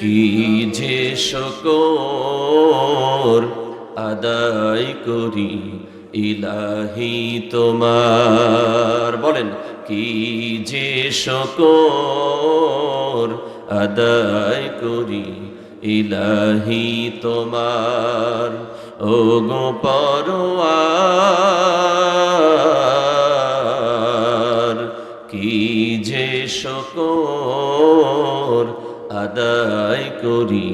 কি যে শকর আদায় করি ইলাহি তোমার? বলেন, কি যে শকর আদায় করি ইলাহি তোমার? ও গো পরোয়ার, কি যে শকর আদায় করি,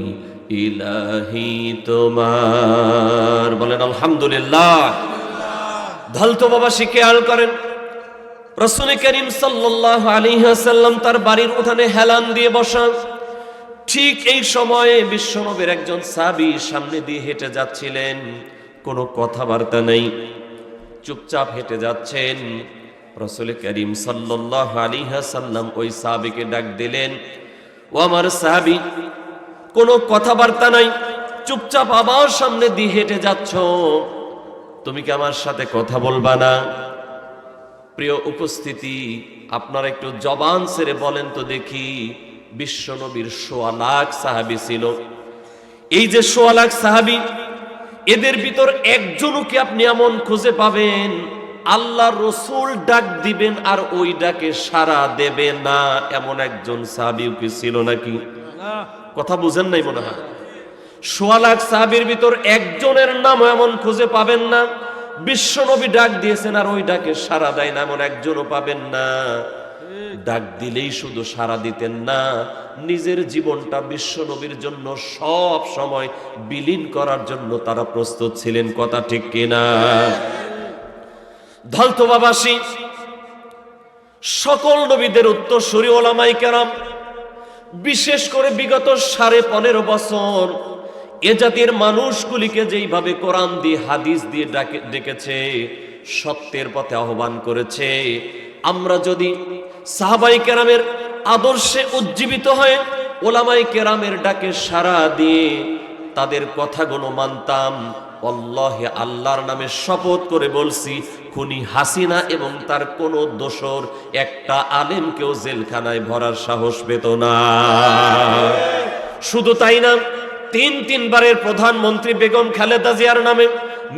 ইলাহি তোমার। বলেন, আলহামদুলিল্লাহ। ধলতো বাবা শিখে আল করেন। রসুল করিম সাল্লাহ আলিহাসাল্লাম তার বাড়ির উঠানে হেলান দিয়ে বসা ঠিক এই সময়ে বিশ্বনবীর একজন সাবি সামনে দিয়ে হেঁটে যাচ্ছিলেন। কোনো কথাবার্তা নেই। চুপচাপ হেঁটে যাচ্ছেন। রসুল করিম সাল্লাহ আলিহাসাল্লাম ওই সাহাবিকে ডাক দিলেন ও আমার সাহাবি, কোনো কথাবার্তা নাই, চুপচাপ আমার সামনে দিয়ে হেঁটে যাচ্ছ। তুমি কি আমার সাথে কথা বলবা না? প্রিয় উপস্থিতি, আপনারা একটু জবান সেরে বলেন তো দেখি, বিশ্বনবীর সোয়া লাখ সাহাবি ছিল। এই যে সোয়া লাখ সাহাবি, এদের ভিতর একজনও কি আপনি এমন খুঁজে পাবেন? আল্লাহ রসুল ডাক দিবেন আর ওই ডাকে সারা দেবে না। এমন একজন সাহাবিও কি ছিল নাকি? কথা বুঝেন নাই মনে হয়? সোয়া লাখ সাহাবির ভিতর একজনের নাম এমন খুঁজে পাবেন না। বিশ্বনবী ডাক দিয়েছেন আর ওই ডাকে সারা দেয় না, এমন একজনও পাবেন না। ডাক দিলেই শুধু সারা দিতেন না, নিজের জীবনটা বিশ্বনবীর জন্য সব সময় বিলীন করার জন্য তারা প্রস্তুত ছিলেন, কথা ঠিক কিনা? ধলতবাবাসী সকল নবীদের উত্তর সরি ওলামাই কেরাম, বিশেষ করে বিগত সাড়ে পনেরো বছর এ জাতির মানুষগুলিকে যেইভাবে কোরআন দিয়ে, হাদিস দিয়ে ডাকে, ডেকেছে, সত্যের পথে আহ্বান করেছে। আমরা যদি সাহাবাই কেরামের আদর্শে উজ্জীবিত হয়ে ওলামাই কেরামের ডাকে সাড়া দিয়ে তাদের কথাগুলো মানতাম অল্লাহে আল্লাহর নামে শপথ করে বলছি খুনি হাসিনা এবং তার কোন দোসর একটা আলেমকেও জেলখানায় ভরার সাহস পেত না। শুধু তাই না তিন তিনবারের প্রধানমন্ত্রী বেগম খালেদা জিয়ার নামে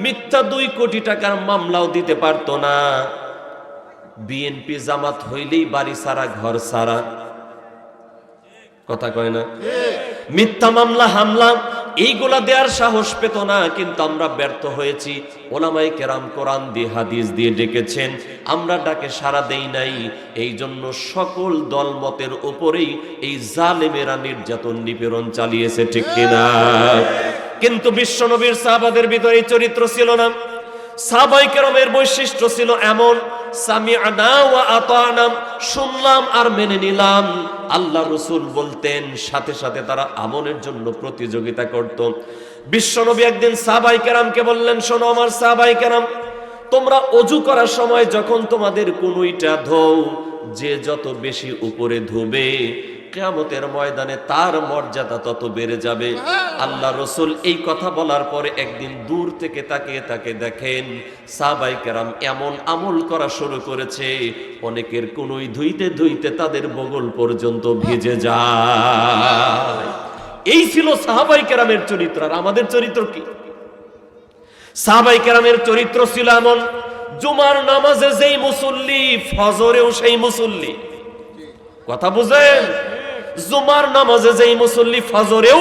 মিথ্যা দুই কোটি টাকার মামলাও দিতে পারতো না। বিএনপি জামাত হইলেই বাড়ি সারা ঘর সারা কথা কয় না? মিথ্যা মামলা হামলা এইগুলা দেওয়ার সাহস পেত না, কিন্তু আমরা ব্যর্থ হয়েছি। ওলামাই কেরাম কোরআন দিয়ে হাদিস দিয়ে ডেকেছেন, আমরা ডাকে সারা দেই নাই। এই জন্য সকল দলমতের উপরেই এই জালেমেরা নির্যাতন নিপীড়ন চালিয়েছে, ঠিক কিনা? কিন্তু বিশ্বনবীর সাহাবাদের ভিতরে এই চরিত্র ছিল না। সাহাবাই কেরামের বৈশিষ্ট্য ছিল এমন শুনলাম আর মেনে নিলাম। আল্লাহ রসুল বলতেন, সাথে সাথে তারা আমলের জন্য প্রতিযোগিতা করত। বিশ্বনবী একদিন সাহাবাই কেরামকে বললেন, শোনো আমার সাহাবাই কেরাম, তোমরা অজু করার সময় যখন তোমাদের কুনুইটা ধৌ যে যত বেশি উপরে ধুবে কেয়ামতের ময়দানে তার মর্যাদা তত বেড়ে যাবে। আল্লাহ রসুল এই কথা বলার পরে একদিন দূর থেকে তাকিয়ে তাকে দেখেন সাবাই কেরাম এমন আমল করা শুরু করেছে অনেকের কোনোই ধুইতে ধুইতে তাদের বগল পর্যন্ত ভিজে যায়। এই ছিল সাহাবাই কেরামের চরিত্র আর আমাদের চরিত্র কি? সাহাবাই কেরামের চরিত্র ছিল এমন জুমার নামাজে যেই মুসল্লি ফজরেও সেই মুসল্লি। কথা বুঝেন জুমার নামাজে যেই মুসল্লি ফজরেও,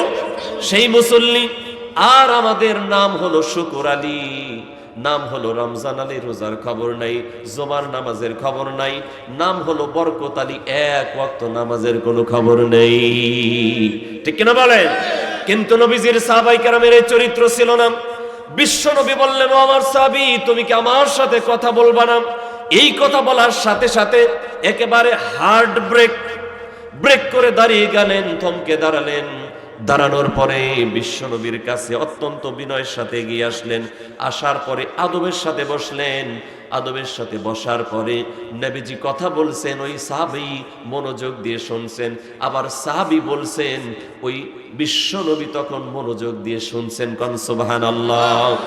সেই মুসল্লি, আর আমাদের নাম হলো শুকুর আলী, নাম হলো রমজান আলী, রোজার খবর নাই, জুমার নামাজের খবর নাই, নাম হলো বরকত আলী, এক ওয়াক্ত নামাজের কোনো খবর নেই। ঠিক কিনা বলেন? কিন্তু নবীজির সাহাবাই এই চরিত্র ছিল না। বিশ্ব নবী বললেন আমার সাবি তুমি কি আমার সাথে কথা বলবা না? এই কথা বলার সাথে সাথে একেবারে হার্ড ব্রেক ব্রেক করে দাঁড়িয়ে গেলেন, থমকে দাঁড়ালেন। দাঁড়ানোর পরে বিশ্বনবীর কাছে অত্যন্ত বিনয়ের সাথে এগিয়ে আসলেন। আসার পরে আদবের সাথে বসলেন। আদবের সাথে বসার পরে নবীজি কথা বলছেন, ওই সাহাবি মনোযোগ দিয়ে শুনছেন। আবার সাহাবি বলছেন, ওই বিশ্বনবী তখন মনোযোগ দিয়ে শুনছেন কনসবাহান আল্লাহ